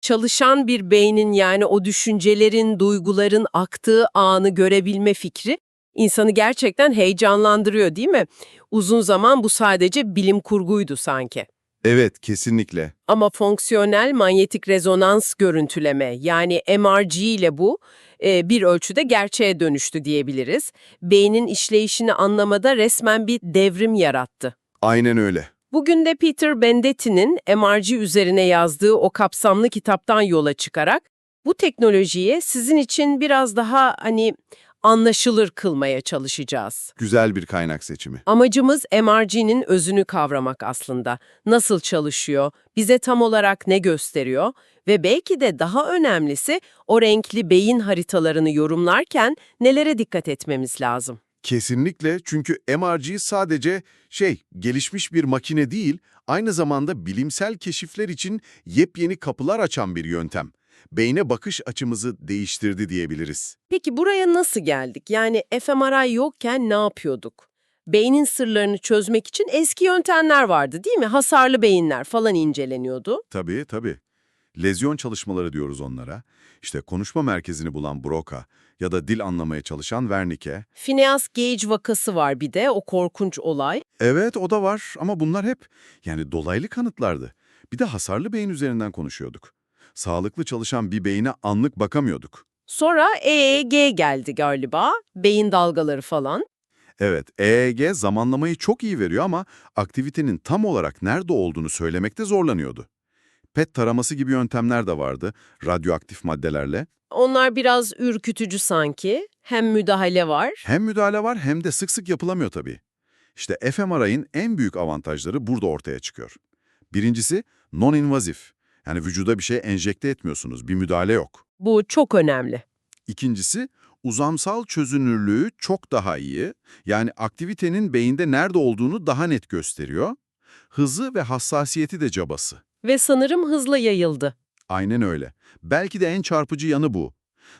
Çalışan bir beynin yani o düşüncelerin, duyguların aktığı anı görebilme fikri insanı gerçekten heyecanlandırıyor değil mi? Uzun zaman bu sadece bilim kurguydu sanki. Evet, kesinlikle. Ama fonksiyonel manyetik rezonans görüntüleme yani MRG ile bu e, bir ölçüde gerçeğe dönüştü diyebiliriz. Beynin işleyişini anlamada resmen bir devrim yarattı. Aynen öyle. Bugün de Peter Bendetti'nin MRG üzerine yazdığı o kapsamlı kitaptan yola çıkarak bu teknolojiyi sizin için biraz daha hani anlaşılır kılmaya çalışacağız. Güzel bir kaynak seçimi. Amacımız MRG'nin özünü kavramak aslında. Nasıl çalışıyor, bize tam olarak ne gösteriyor ve belki de daha önemlisi o renkli beyin haritalarını yorumlarken nelere dikkat etmemiz lazım. Kesinlikle çünkü MRG sadece şey, gelişmiş bir makine değil, aynı zamanda bilimsel keşifler için yepyeni kapılar açan bir yöntem. Beyne bakış açımızı değiştirdi diyebiliriz. Peki buraya nasıl geldik? Yani fMRI yokken ne yapıyorduk? Beynin sırlarını çözmek için eski yöntemler vardı değil mi? Hasarlı beyinler falan inceleniyordu. Tabii, tabii. Lezyon çalışmaları diyoruz onlara. İşte konuşma merkezini bulan Broca ya da dil anlamaya çalışan Wernicke. Phineas Gage vakası var bir de o korkunç olay. Evet, o da var ama bunlar hep yani dolaylı kanıtlardı. Bir de hasarlı beyin üzerinden konuşuyorduk. Sağlıklı çalışan bir beyine anlık bakamıyorduk. Sonra EEG geldi galiba. Beyin dalgaları falan. Evet, EEG zamanlamayı çok iyi veriyor ama aktivitenin tam olarak nerede olduğunu söylemekte zorlanıyordu. PET taraması gibi yöntemler de vardı, radyoaktif maddelerle. Onlar biraz ürkütücü sanki. Hem müdahale var. Hem müdahale var hem de sık sık yapılamıyor tabii. İşte fMRI'ın en büyük avantajları burada ortaya çıkıyor. Birincisi, non-invazif. Yani vücuda bir şey enjekte etmiyorsunuz, bir müdahale yok. Bu çok önemli. İkincisi, uzamsal çözünürlüğü çok daha iyi. Yani aktivitenin beyinde nerede olduğunu daha net gösteriyor. Hızı ve hassasiyeti de cabası. Ve sanırım hızla yayıldı. Aynen öyle. Belki de en çarpıcı yanı bu.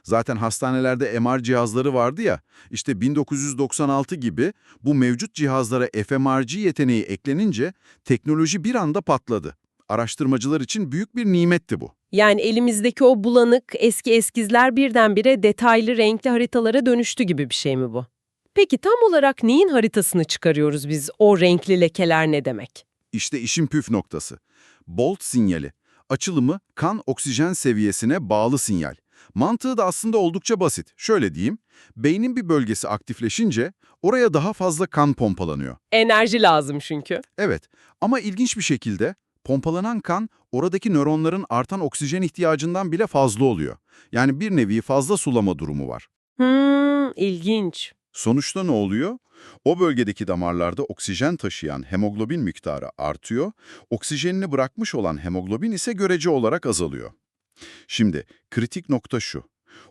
Zaten hastanelerde MR cihazları vardı ya, işte 1996 gibi bu mevcut cihazlara fMRG yeteneği eklenince teknoloji bir anda patladı. Araştırmacılar için büyük bir nimetti bu. Yani elimizdeki o bulanık eski eskizler birdenbire detaylı renkli haritalara dönüştü gibi bir şey mi bu? Peki tam olarak neyin haritasını çıkarıyoruz biz? O renkli lekeler ne demek? İşte işin püf noktası. Bolt sinyali. Açılımı kan oksijen seviyesine bağlı sinyal. Mantığı da aslında oldukça basit. Şöyle diyeyim, beynin bir bölgesi aktifleşince oraya daha fazla kan pompalanıyor. Enerji lazım çünkü. Evet ama ilginç bir şekilde pompalanan kan oradaki nöronların artan oksijen ihtiyacından bile fazla oluyor. Yani bir nevi fazla sulama durumu var. Hmm, ilginç. Sonuçta ne oluyor? O bölgedeki damarlarda oksijen taşıyan hemoglobin miktarı artıyor, oksijenini bırakmış olan hemoglobin ise görece olarak azalıyor. Şimdi kritik nokta şu.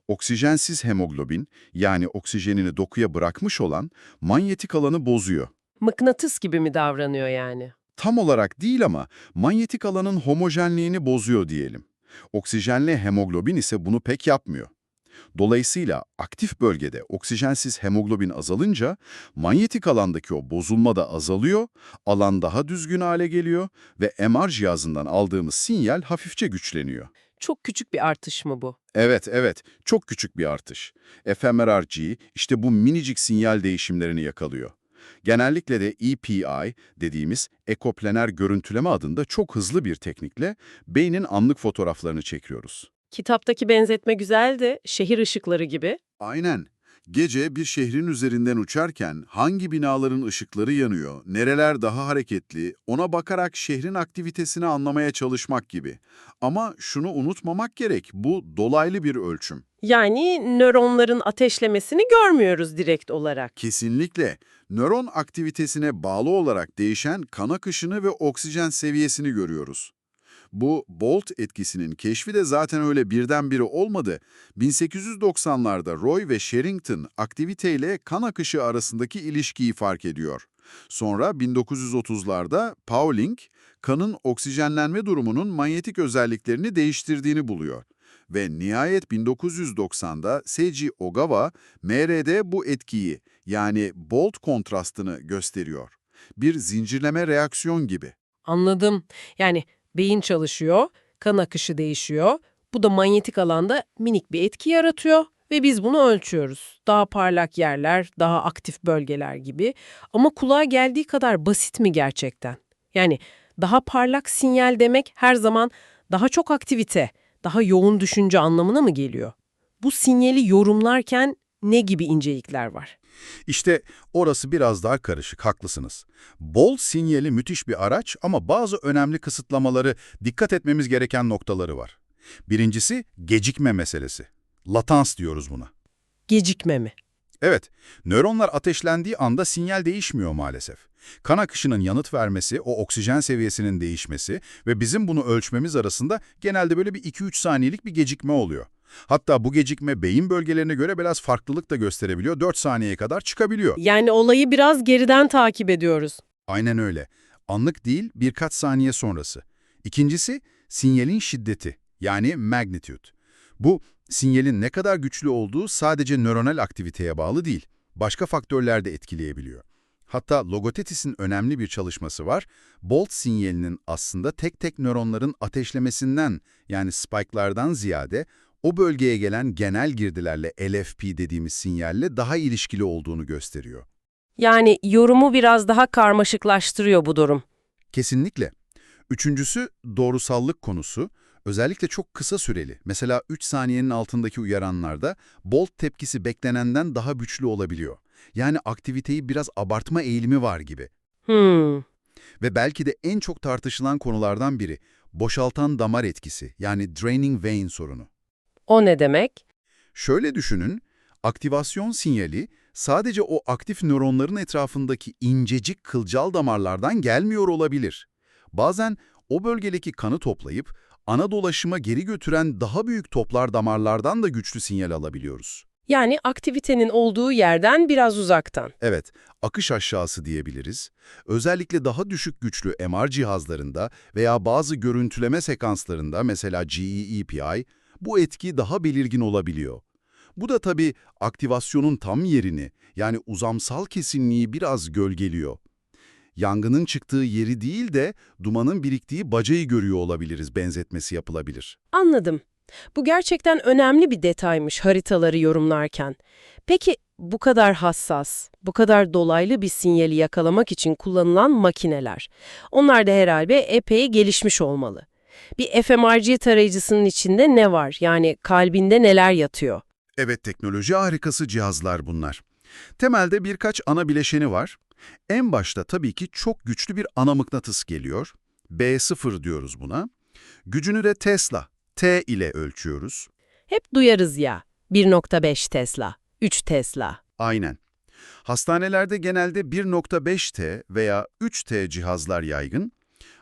Oksijensiz hemoglobin yani oksijenini dokuya bırakmış olan manyetik alanı bozuyor. Mıknatıs gibi mi davranıyor yani? Tam olarak değil ama manyetik alanın homojenliğini bozuyor diyelim. Oksijenli hemoglobin ise bunu pek yapmıyor. Dolayısıyla aktif bölgede oksijensiz hemoglobin azalınca manyetik alandaki o bozulma da azalıyor, alan daha düzgün hale geliyor ve MR cihazından aldığımız sinyal hafifçe güçleniyor. Çok küçük bir artış mı bu? Evet, evet. Çok küçük bir artış. fMRRG işte bu minicik sinyal değişimlerini yakalıyor. Genellikle de EPI dediğimiz ekoplaner görüntüleme adında çok hızlı bir teknikle beynin anlık fotoğraflarını çekiyoruz. Kitaptaki benzetme güzeldi. Şehir ışıkları gibi. Aynen. Gece bir şehrin üzerinden uçarken hangi binaların ışıkları yanıyor, nereler daha hareketli, ona bakarak şehrin aktivitesini anlamaya çalışmak gibi. Ama şunu unutmamak gerek, bu dolaylı bir ölçüm. Yani nöronların ateşlemesini görmüyoruz direkt olarak. Kesinlikle nöron aktivitesine bağlı olarak değişen kan akışını ve oksijen seviyesini görüyoruz. Bu Bolt etkisinin keşfi de zaten öyle birdenbire olmadı. 1890'larda Roy ve Sherrington aktiviteyle kan akışı arasındaki ilişkiyi fark ediyor. Sonra 1930'larda Pauling, kanın oksijenlenme durumunun manyetik özelliklerini değiştirdiğini buluyor. Ve nihayet 1990'da Seiji Ogawa, MR'de bu etkiyi yani Bolt kontrastını gösteriyor. Bir zincirleme reaksiyon gibi. Anladım. Yani beyin çalışıyor, kan akışı değişiyor. Bu da manyetik alanda minik bir etki yaratıyor ve biz bunu ölçüyoruz. Daha parlak yerler, daha aktif bölgeler gibi. Ama kulağa geldiği kadar basit mi gerçekten? Yani daha parlak sinyal demek her zaman daha çok aktivite, daha yoğun düşünce anlamına mı geliyor? Bu sinyali yorumlarken ne gibi incelikler var? İşte orası biraz daha karışık, haklısınız. Bol sinyali müthiş bir araç ama bazı önemli kısıtlamaları, dikkat etmemiz gereken noktaları var. Birincisi gecikme meselesi. Latans diyoruz buna. Gecikme mi? Evet, nöronlar ateşlendiği anda sinyal değişmiyor maalesef. Kan akışının yanıt vermesi, o oksijen seviyesinin değişmesi ve bizim bunu ölçmemiz arasında genelde böyle bir 2-3 saniyelik bir gecikme oluyor. Hatta bu gecikme beyin bölgelerine göre biraz farklılık da gösterebiliyor, 4 saniyeye kadar çıkabiliyor. Yani olayı biraz geriden takip ediyoruz. Aynen öyle. Anlık değil, birkaç saniye sonrası. İkincisi, sinyalin şiddeti, yani magnitude. Bu, sinyalin ne kadar güçlü olduğu sadece nöronal aktiviteye bağlı değil, başka faktörler de etkileyebiliyor. Hatta Logothetis'in önemli bir çalışması var. Bolt sinyalinin aslında tek tek nöronların ateşlemesinden, yani spike'lardan ziyade, o bölgeye gelen genel girdilerle LFP dediğimiz sinyalle daha ilişkili olduğunu gösteriyor. Yani yorumu biraz daha karmaşıklaştırıyor bu durum. Kesinlikle. Üçüncüsü doğrusallık konusu. Özellikle çok kısa süreli, mesela 3 saniyenin altındaki uyaranlarda Bolt tepkisi beklenenden daha güçlü olabiliyor. Yani aktiviteyi biraz abartma eğilimi var gibi. Hmm. Ve belki de en çok tartışılan konulardan biri, boşaltan damar etkisi yani draining vein sorunu. O ne demek? Şöyle düşünün, aktivasyon sinyali sadece o aktif nöronların etrafındaki incecik kılcal damarlardan gelmiyor olabilir. Bazen o bölgedeki kanı toplayıp ana dolaşıma geri götüren daha büyük toplar damarlardan da güçlü sinyal alabiliyoruz. Yani aktivitenin olduğu yerden biraz uzaktan. Evet, akış aşağısı diyebiliriz. Özellikle daha düşük güçlü MR cihazlarında veya bazı görüntüleme sekanslarında mesela GE-EPI bu etki daha belirgin olabiliyor. Bu da tabii aktivasyonun tam yerini yani uzamsal kesinliği biraz gölgeliyor. Yangının çıktığı yeri değil de dumanın biriktiği bacayı görüyor olabiliriz benzetmesi yapılabilir. Anladım. Bu gerçekten önemli bir detaymış haritaları yorumlarken. Peki bu kadar hassas, bu kadar dolaylı bir sinyali yakalamak için kullanılan makineler. Onlar da herhalde epey gelişmiş olmalı. Bir fMRG tarayıcısının içinde ne var? Yani kalbinde neler yatıyor? Evet, teknoloji harikası cihazlar bunlar. Temelde birkaç ana bileşeni var. En başta tabii ki çok güçlü bir ana mıknatıs geliyor. B0 diyoruz buna. Gücünü de Tesla, T ile ölçüyoruz. Hep duyarız ya. 1.5 Tesla, 3 Tesla. Aynen. Hastanelerde genelde 1.5T veya 3T cihazlar yaygın.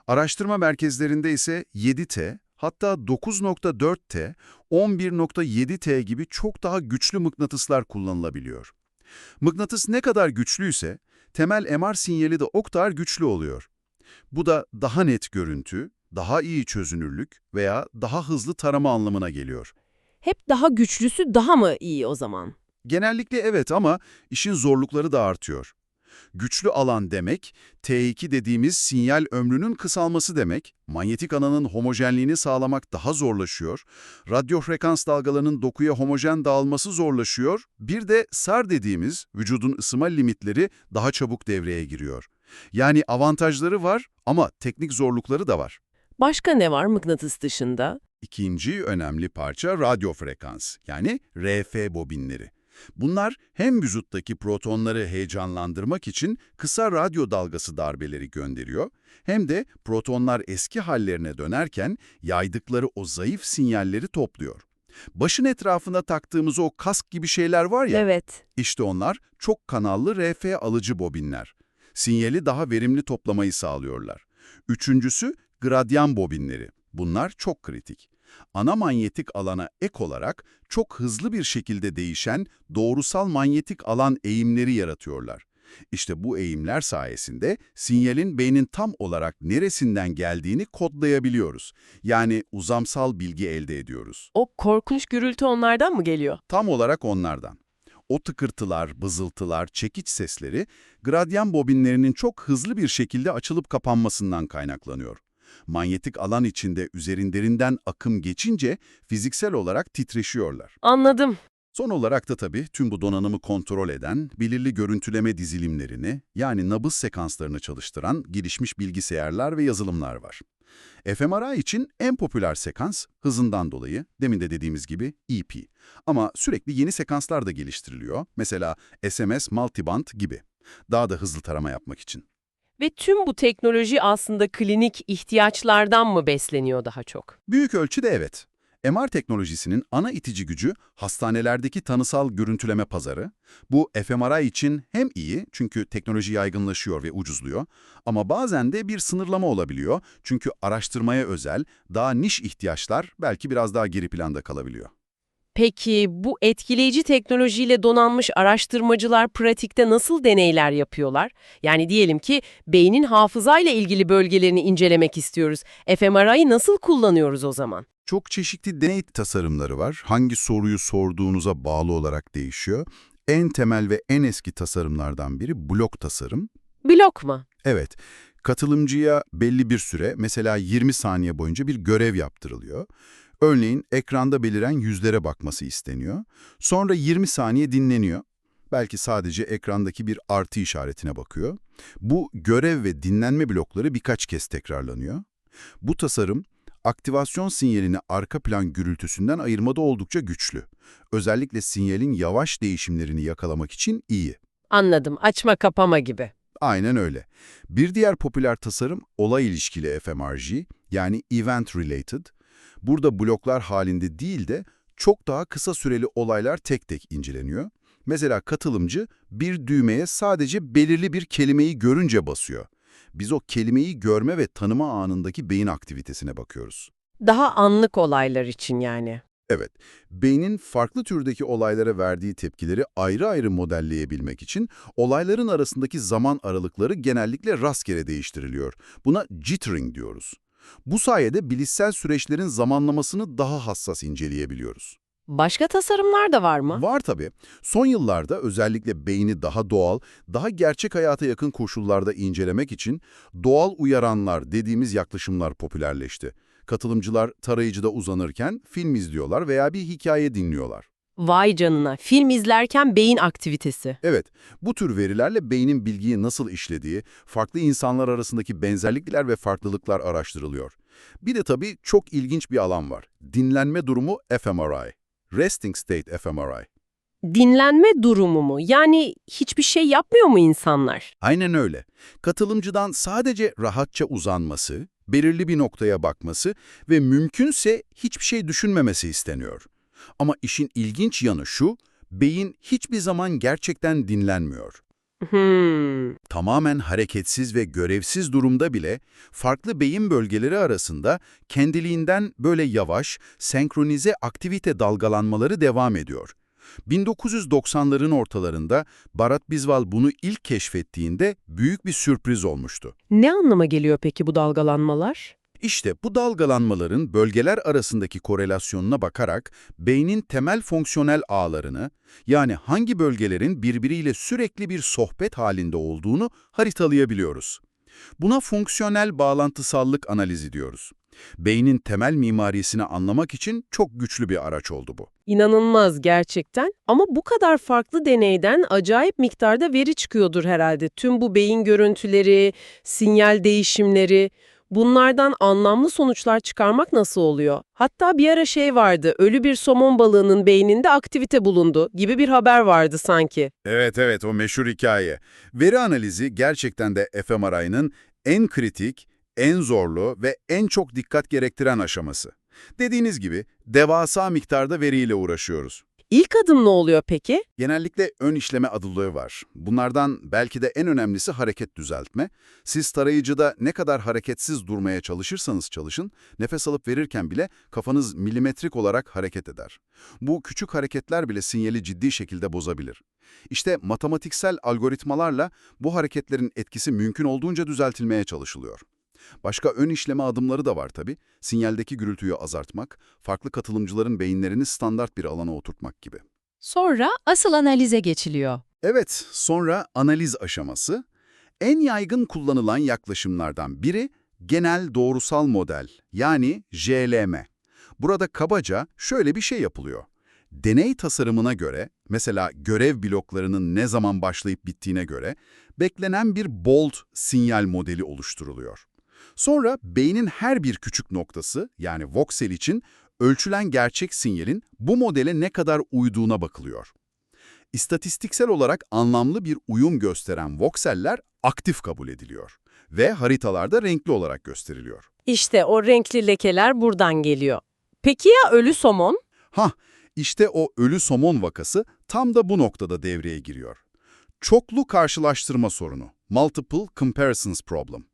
Araştırma merkezlerinde ise 7T, hatta 9.4T, 11.7T gibi çok daha güçlü mıknatıslar kullanılabiliyor. Mıknatıs ne kadar güçlüyse, temel MR sinyali de o kadar güçlü oluyor. Bu da daha net görüntü, daha iyi çözünürlük veya daha hızlı tarama anlamına geliyor. Hep daha güçlüsü daha mı iyi o zaman? Genellikle evet ama işin zorlukları da artıyor. Güçlü alan demek, T2 dediğimiz sinyal ömrünün kısalması demek, manyetik alanın homojenliğini sağlamak daha zorlaşıyor, radyo frekans dalgalarının dokuya homojen dağılması zorlaşıyor, bir de SAR dediğimiz vücudun ısıma limitleri daha çabuk devreye giriyor. Yani avantajları var ama teknik zorlukları da var. Başka ne var mıknatıs dışında? İkinci önemli parça radyo frekans, yani RF bobinleri. Bunlar hem vücuttaki protonları heyecanlandırmak için kısa radyo dalgası darbeleri gönderiyor, hem de protonlar eski hallerine dönerken yaydıkları o zayıf sinyalleri topluyor. Başın etrafına taktığımız o kask gibi şeyler var ya, Evet. işte onlar çok kanallı RF alıcı bobinler. Sinyali daha verimli toplamayı sağlıyorlar. Üçüncüsü gradyan bobinleri. Bunlar çok kritik. Ana manyetik alana ek olarak çok hızlı bir şekilde değişen doğrusal manyetik alan eğimleri yaratıyorlar. İşte bu eğimler sayesinde sinyalin beynin tam olarak neresinden geldiğini kodlayabiliyoruz. Yani uzamsal bilgi elde ediyoruz. O korkunç gürültü onlardan mı geliyor? Tam olarak onlardan. O tıkırtılar, bızıltılar, çekiç sesleri gradyan bobinlerinin çok hızlı bir şekilde açılıp kapanmasından kaynaklanıyor. Manyetik alan içinde üzerinlerinden akım geçince fiziksel olarak titreşiyorlar. Anladım. Son olarak da tabii tüm bu donanımı kontrol eden, belirli görüntüleme dizilimlerini yani nabız sekanslarını çalıştıran gelişmiş bilgisayarlar ve yazılımlar var. fMRI için en popüler sekans hızından dolayı, demin de dediğimiz gibi EP. Ama sürekli yeni sekanslar da geliştiriliyor. Mesela SMS multiband gibi. Daha da hızlı tarama yapmak için. Ve tüm bu teknoloji aslında klinik ihtiyaçlardan mı besleniyor daha çok? Büyük ölçüde evet. MR teknolojisinin ana itici gücü hastanelerdeki tanısal görüntüleme pazarı. Bu fMRI için hem iyi çünkü teknoloji yaygınlaşıyor ve ucuzluyor ama bazen de bir sınırlama olabiliyor çünkü araştırmaya özel, daha niş ihtiyaçlar belki biraz daha geri planda kalabiliyor. Peki bu etkileyici teknolojiyle donanmış araştırmacılar pratikte nasıl deneyler yapıyorlar? Yani diyelim ki beynin hafızayla ilgili bölgelerini incelemek istiyoruz. fMRI'yi nasıl kullanıyoruz o zaman? Çok çeşitli deney tasarımları var. Hangi soruyu sorduğunuza bağlı olarak değişiyor. En temel ve en eski tasarımlardan biri blok tasarım. Blok mu? Evet, katılımcıya belli bir süre, mesela 20 saniye boyunca bir görev yaptırılıyor. Örneğin ekranda beliren yüzlere bakması isteniyor. Sonra 20 saniye dinleniyor. Belki sadece ekrandaki bir artı işaretine bakıyor. Bu görev ve dinlenme blokları birkaç kez tekrarlanıyor. Bu tasarım, aktivasyon sinyalini arka plan gürültüsünden ayırmada oldukça güçlü. Özellikle sinyalin yavaş değişimlerini yakalamak için iyi. Anladım. Açma kapama gibi. Aynen öyle. Bir diğer popüler tasarım olay ilişkili fMRG yani Event Related. Burada bloklar halinde değil de çok daha kısa süreli olaylar tek tek inceleniyor. Mesela katılımcı bir düğmeye sadece belirli bir kelimeyi görünce basıyor. Biz o kelimeyi görme ve tanıma anındaki beyin aktivitesine bakıyoruz. Daha anlık olaylar için yani. Evet, beynin farklı türdeki olaylara verdiği tepkileri ayrı ayrı modelleyebilmek için olayların arasındaki zaman aralıkları genellikle rastgele değiştiriliyor. Buna jittering diyoruz. Bu sayede bilişsel süreçlerin zamanlamasını daha hassas inceleyebiliyoruz. Başka tasarımlar da var mı? Var tabii. Son yıllarda özellikle beyni daha doğal, daha gerçek hayata yakın koşullarda incelemek için doğal uyaranlar dediğimiz yaklaşımlar popülerleşti. Katılımcılar tarayıcıda uzanırken film izliyorlar veya bir hikaye dinliyorlar. Vay canına. Film izlerken beyin aktivitesi. Evet, bu tür verilerle beynin bilgiyi nasıl işlediği, farklı insanlar arasındaki benzerlikler ve farklılıklar araştırılıyor. Bir de tabii çok ilginç bir alan var. Dinlenme durumu fMRI. Resting State fMRI. Dinlenme durumu mu? Yani hiçbir şey yapmıyor mu insanlar? Aynen öyle. Katılımcıdan sadece rahatça uzanması, belirli bir noktaya bakması ve mümkünse hiçbir şey düşünmemesi isteniyor. Ama işin ilginç yanı şu, beyin hiçbir zaman gerçekten dinlenmiyor. Hmm. Tamamen hareketsiz ve görevsiz durumda bile farklı beyin bölgeleri arasında kendiliğinden böyle yavaş, senkronize aktivite dalgalanmaları devam ediyor. 1990'ların ortalarında Barat Bizval bunu ilk keşfettiğinde büyük bir sürpriz olmuştu. Ne anlama geliyor peki bu dalgalanmalar? İşte bu dalgalanmaların bölgeler arasındaki korelasyonuna bakarak beynin temel fonksiyonel ağlarını, yani hangi bölgelerin birbiriyle sürekli bir sohbet halinde olduğunu haritalayabiliyoruz. Buna fonksiyonel bağlantısallık analizi diyoruz. Beynin temel mimarisini anlamak için çok güçlü bir araç oldu bu. İnanılmaz gerçekten. Ama bu kadar farklı deneyden acayip miktarda veri çıkıyordur herhalde. Tüm bu beyin görüntüleri, sinyal değişimleri, bunlardan anlamlı sonuçlar çıkarmak nasıl oluyor? Hatta bir ara şey vardı, ölü bir somon balığının beyninde aktivite bulundu gibi bir haber vardı sanki. Evet evet o meşhur hikaye. Veri analizi gerçekten de fMRI'nin en kritik, en zorlu ve en çok dikkat gerektiren aşaması. Dediğiniz gibi devasa miktarda veriyle uğraşıyoruz. İlk adım ne oluyor peki? Genellikle ön işleme adıllığı var. Bunlardan belki de en önemlisi hareket düzeltme. Siz tarayıcıda ne kadar hareketsiz durmaya çalışırsanız çalışın, nefes alıp verirken bile kafanız milimetrik olarak hareket eder. Bu küçük hareketler bile sinyali ciddi şekilde bozabilir. İşte matematiksel algoritmalarla bu hareketlerin etkisi mümkün olduğunca düzeltilmeye çalışılıyor. Başka ön işleme adımları da var tabii. Sinyaldeki gürültüyü azaltmak, farklı katılımcıların beyinlerini standart bir alana oturtmak gibi. Sonra asıl analize geçiliyor. Evet, sonra analiz aşaması. En yaygın kullanılan yaklaşımlardan biri genel doğrusal model yani JLM. Burada kabaca şöyle bir şey yapılıyor. Deney tasarımına göre, mesela görev bloklarının ne zaman başlayıp bittiğine göre, beklenen bir bold sinyal modeli oluşturuluyor. Sonra beynin her bir küçük noktası, yani voxel için ölçülen gerçek sinyalin bu modele ne kadar uyduğuna bakılıyor. İstatistiksel olarak anlamlı bir uyum gösteren voxeller aktif kabul ediliyor ve haritalarda renkli olarak gösteriliyor. İşte o renkli lekeler buradan geliyor. Peki ya ölü somon? Hah, işte o ölü somon vakası tam da bu noktada devreye giriyor. Çoklu karşılaştırma sorunu, multiple comparisons problem.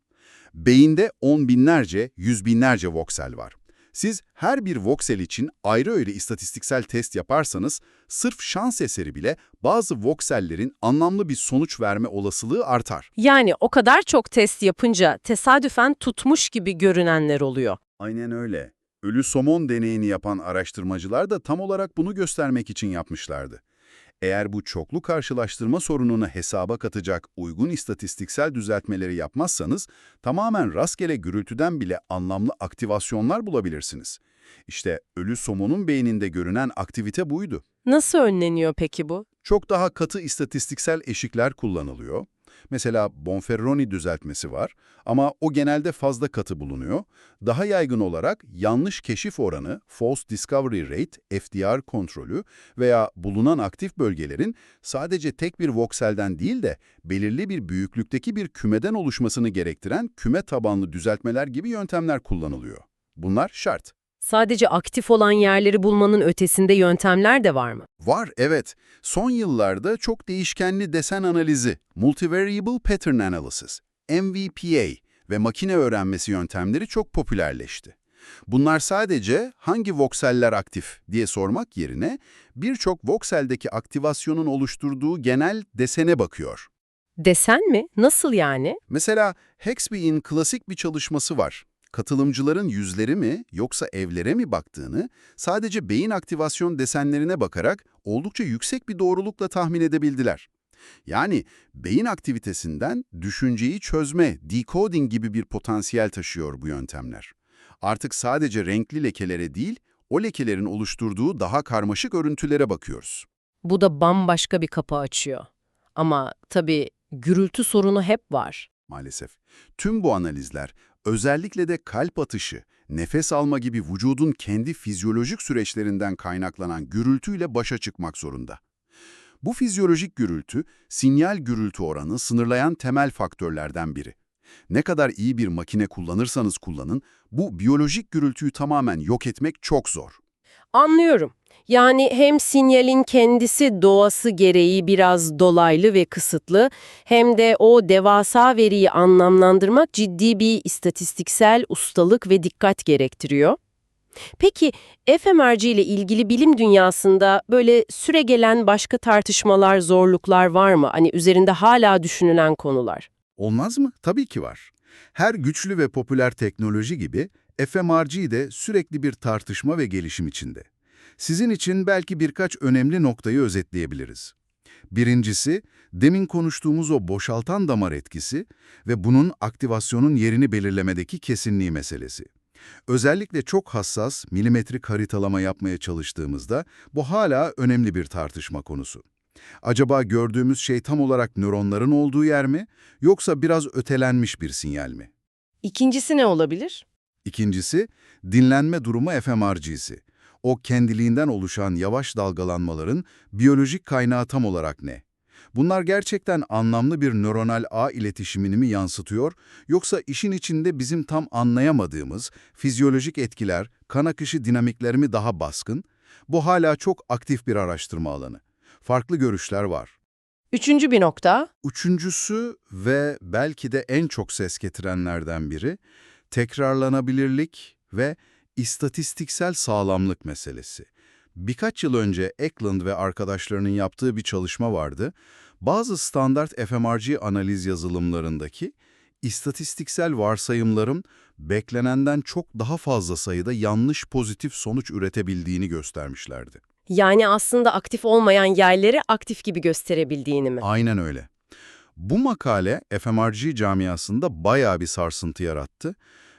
Beyinde on binlerce, yüz binlerce voxel var. Siz her bir voxel için ayrı ayrı istatistiksel test yaparsanız, sırf şans eseri bile bazı voxellerin anlamlı bir sonuç verme olasılığı artar. Yani o kadar çok test yapınca tesadüfen tutmuş gibi görünenler oluyor. Aynen öyle. Ölü somon deneyini yapan araştırmacılar da tam olarak bunu göstermek için yapmışlardı. Eğer bu çoklu karşılaştırma sorununu hesaba katacak uygun istatistiksel düzeltmeleri yapmazsanız, tamamen rastgele gürültüden bile anlamlı aktivasyonlar bulabilirsiniz. İşte ölü somonun beyninde görünen aktivite buydu. Nasıl önleniyor peki bu? Çok daha katı istatistiksel eşikler kullanılıyor. Mesela Bonferroni düzeltmesi var ama o genelde fazla katı bulunuyor. Daha yaygın olarak yanlış keşif oranı, false discovery rate, FDR kontrolü veya bulunan aktif bölgelerin sadece tek bir vokselden değil de belirli bir büyüklükteki bir kümeden oluşmasını gerektiren küme tabanlı düzeltmeler gibi yöntemler kullanılıyor. Bunlar şart. Sadece aktif olan yerleri bulmanın ötesinde yöntemler de var mı? Var, evet. Son yıllarda çok değişkenli desen analizi, Multivariable Pattern Analysis, MVPA ve makine öğrenmesi yöntemleri çok popülerleşti. Bunlar sadece hangi vokseller aktif diye sormak yerine birçok vokseldeki aktivasyonun oluşturduğu genel desene bakıyor. Desen mi? Nasıl yani? Mesela Hexby'in klasik bir çalışması var. Katılımcıların yüzleri mi yoksa evlere mi baktığını sadece beyin aktivasyon desenlerine bakarak oldukça yüksek bir doğrulukla tahmin edebildiler. Yani beyin aktivitesinden düşünceyi çözme, decoding gibi bir potansiyel taşıyor bu yöntemler. Artık sadece renkli lekelere değil, o lekelerin oluşturduğu daha karmaşık örüntülere bakıyoruz. Bu da bambaşka bir kapı açıyor. Ama tabii gürültü sorunu hep var. maalesef. Tüm bu analizler özellikle de kalp atışı, nefes alma gibi vücudun kendi fizyolojik süreçlerinden kaynaklanan gürültüyle başa çıkmak zorunda. Bu fizyolojik gürültü, sinyal gürültü oranı sınırlayan temel faktörlerden biri. Ne kadar iyi bir makine kullanırsanız kullanın, bu biyolojik gürültüyü tamamen yok etmek çok zor. Anlıyorum. Yani hem sinyalin kendisi doğası gereği biraz dolaylı ve kısıtlı, hem de o devasa veriyi anlamlandırmak ciddi bir istatistiksel ustalık ve dikkat gerektiriyor. Peki fMRC ile ilgili bilim dünyasında böyle süregelen başka tartışmalar, zorluklar var mı? Hani üzerinde hala düşünülen konular. Olmaz mı? Tabii ki var. Her güçlü ve popüler teknoloji gibi fMRC de sürekli bir tartışma ve gelişim içinde. Sizin için belki birkaç önemli noktayı özetleyebiliriz. Birincisi, demin konuştuğumuz o boşaltan damar etkisi ve bunun aktivasyonun yerini belirlemedeki kesinliği meselesi. Özellikle çok hassas milimetrik haritalama yapmaya çalıştığımızda bu hala önemli bir tartışma konusu. Acaba gördüğümüz şey tam olarak nöronların olduğu yer mi, yoksa biraz ötelenmiş bir sinyal mi? İkincisi ne olabilir? İkincisi, dinlenme durumu fMRC'si. O kendiliğinden oluşan yavaş dalgalanmaların biyolojik kaynağı tam olarak ne? Bunlar gerçekten anlamlı bir nöronal ağ iletişimini mi yansıtıyor, yoksa işin içinde bizim tam anlayamadığımız fizyolojik etkiler, kan akışı dinamikleri mi daha baskın? Bu hala çok aktif bir araştırma alanı. Farklı görüşler var. Üçüncü bir nokta. Üçüncüsü ve belki de en çok ses getirenlerden biri, tekrarlanabilirlik ve istatistiksel sağlamlık meselesi. Birkaç yıl önce Eklund ve arkadaşlarının yaptığı bir çalışma vardı. Bazı standart fMRC analiz yazılımlarındaki istatistiksel varsayımların beklenenden çok daha fazla sayıda yanlış pozitif sonuç üretebildiğini göstermişlerdi. Yani aslında aktif olmayan yayları aktif gibi gösterebildiğini mi? Aynen öyle. Bu makale fMRG camiasında bayağı bir sarsıntı yarattı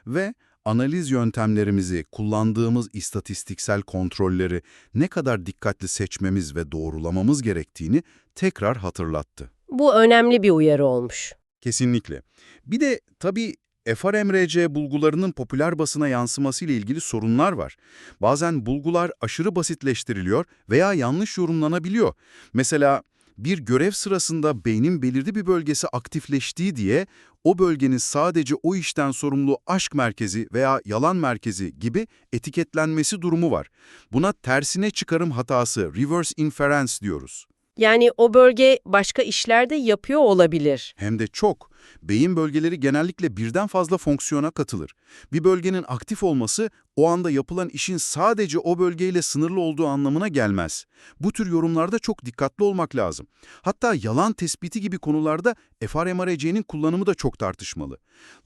ve analiz yöntemlerimizi, kullandığımız istatistiksel kontrolleri ne kadar dikkatli seçmemiz ve doğrulamamız gerektiğini tekrar hatırlattı. Bu önemli bir uyarı olmuş. Kesinlikle. Bir de tabii FRMRC bulgularının popüler basına yansıması ile ilgili sorunlar var. Bazen bulgular aşırı basitleştiriliyor veya yanlış yorumlanabiliyor. Mesela bir görev sırasında beynin belirli bir bölgesi aktifleştiği diye o bölgenin sadece o işten sorumlu aşk merkezi veya yalan merkezi gibi etiketlenmesi durumu var. Buna tersine çıkarım hatası, reverse inference diyoruz. Yani o bölge başka işlerde yapıyor olabilir. Hem de çok. Beyin bölgeleri genellikle birden fazla fonksiyona katılır. Bir bölgenin aktif olması o anda yapılan işin sadece o bölgeyle sınırlı olduğu anlamına gelmez. Bu tür yorumlarda çok dikkatli olmak lazım. Hatta yalan tespiti gibi konularda fRMRC'nin kullanımı da çok tartışmalı.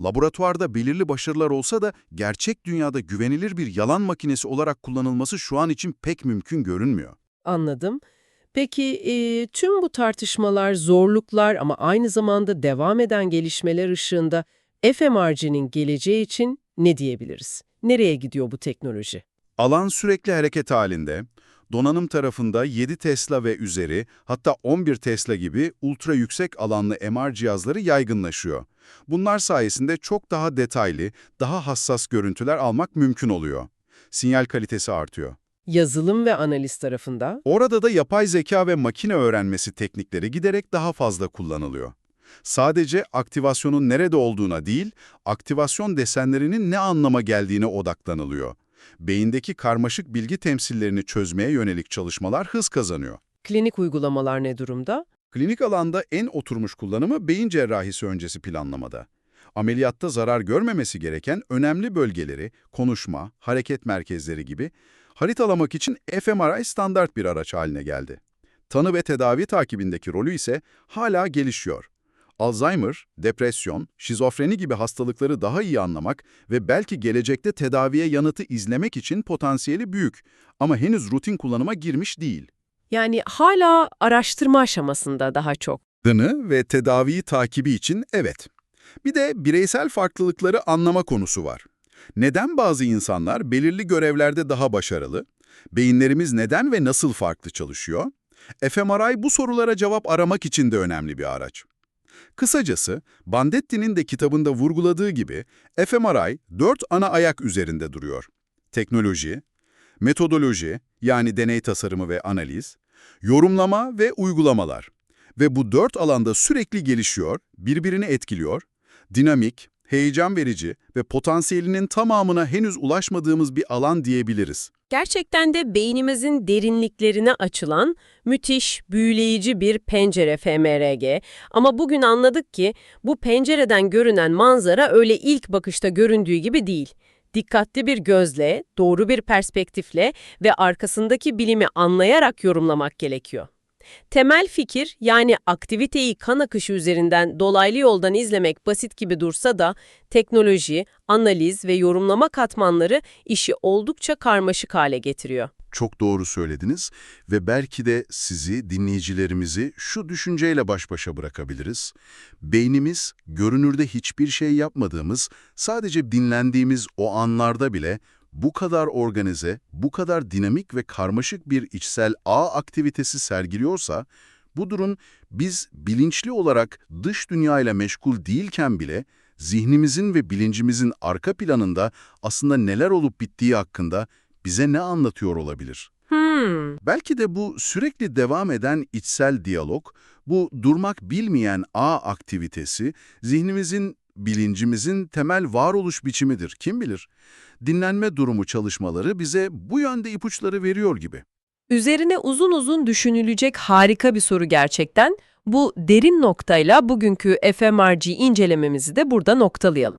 Laboratuvarda belirli başarılar olsa da gerçek dünyada güvenilir bir yalan makinesi olarak kullanılması şu an için pek mümkün görünmüyor. Anladım. Peki e, tüm bu tartışmalar, zorluklar ama aynı zamanda devam eden gelişmeler ışığında fMRC'nin geleceği için ne diyebiliriz? Nereye gidiyor bu teknoloji? Alan sürekli hareket halinde. Donanım tarafında 7 Tesla ve üzeri, hatta 11 Tesla gibi ultra yüksek alanlı MR cihazları yaygınlaşıyor. Bunlar sayesinde çok daha detaylı, daha hassas görüntüler almak mümkün oluyor. Sinyal kalitesi artıyor. Yazılım ve analiz tarafında Orada da yapay zeka ve makine öğrenmesi teknikleri giderek daha fazla kullanılıyor. Sadece aktivasyonun nerede olduğuna değil, aktivasyon desenlerinin ne anlama geldiğine odaklanılıyor. Beyindeki karmaşık bilgi temsillerini çözmeye yönelik çalışmalar hız kazanıyor. klinik uygulamalar ne durumda? Klinik alanda en oturmuş kullanımı beyin cerrahisi öncesi planlamada. Ameliyatta zarar görmemesi gereken önemli bölgeleri, konuşma, hareket merkezleri gibi haritalamak için fMRI standart bir araç haline geldi. Tanı ve tedavi takibindeki rolü ise hala gelişiyor. Alzheimer, depresyon, şizofreni gibi hastalıkları daha iyi anlamak ve belki gelecekte tedaviye yanıtı izlemek için potansiyeli büyük ama henüz rutin kullanıma girmiş değil. Yani hala araştırma aşamasında daha çok. Dını ve tedaviyi takibi için evet. Bir de bireysel farklılıkları anlama konusu var. Neden bazı insanlar belirli görevlerde daha başarılı? Beyinlerimiz neden ve nasıl farklı çalışıyor? fMRI bu sorulara cevap aramak için de önemli bir araç. Kısacası, Bandetti'nin de kitabında vurguladığı gibi fMRI dört ana ayak üzerinde duruyor. Teknoloji, metodoloji yani deney tasarımı ve analiz, yorumlama ve uygulamalar. Ve bu dört alanda sürekli gelişiyor, birbirini etkiliyor, dinamik, heyecan verici ve potansiyelinin tamamına henüz ulaşmadığımız bir alan diyebiliriz. Gerçekten de beynimizin derinliklerine açılan müthiş, büyüleyici bir pencere FMRG. Ama bugün anladık ki bu pencereden görünen manzara öyle ilk bakışta göründüğü gibi değil. Dikkatli bir gözle, doğru bir perspektifle ve arkasındaki bilimi anlayarak yorumlamak gerekiyor. Temel fikir yani aktiviteyi kan akışı üzerinden dolaylı yoldan izlemek basit gibi dursa da teknoloji, analiz ve yorumlama katmanları işi oldukça karmaşık hale getiriyor. Çok doğru söylediniz ve belki de sizi, dinleyicilerimizi şu düşünceyle baş başa bırakabiliriz. Beynimiz, görünürde hiçbir şey yapmadığımız, sadece dinlendiğimiz o anlarda bile bu kadar organize, bu kadar dinamik ve karmaşık bir içsel ağ aktivitesi sergiliyorsa, bu durum biz bilinçli olarak dış dünyayla meşgul değilken bile zihnimizin ve bilincimizin arka planında aslında neler olup bittiği hakkında bize ne anlatıyor olabilir? Hmm, Belki de bu sürekli devam eden içsel diyalog, bu durmak bilmeyen ağ aktivitesi, zihnimizin, bilincimizin temel varoluş biçimidir. Kim bilir? Dinlenme durumu çalışmaları bize bu yönde ipuçları veriyor gibi. Üzerine uzun uzun düşünülecek harika bir soru gerçekten. Bu derin noktayla bugünkü fMRG incelememizi de burada noktalayalım.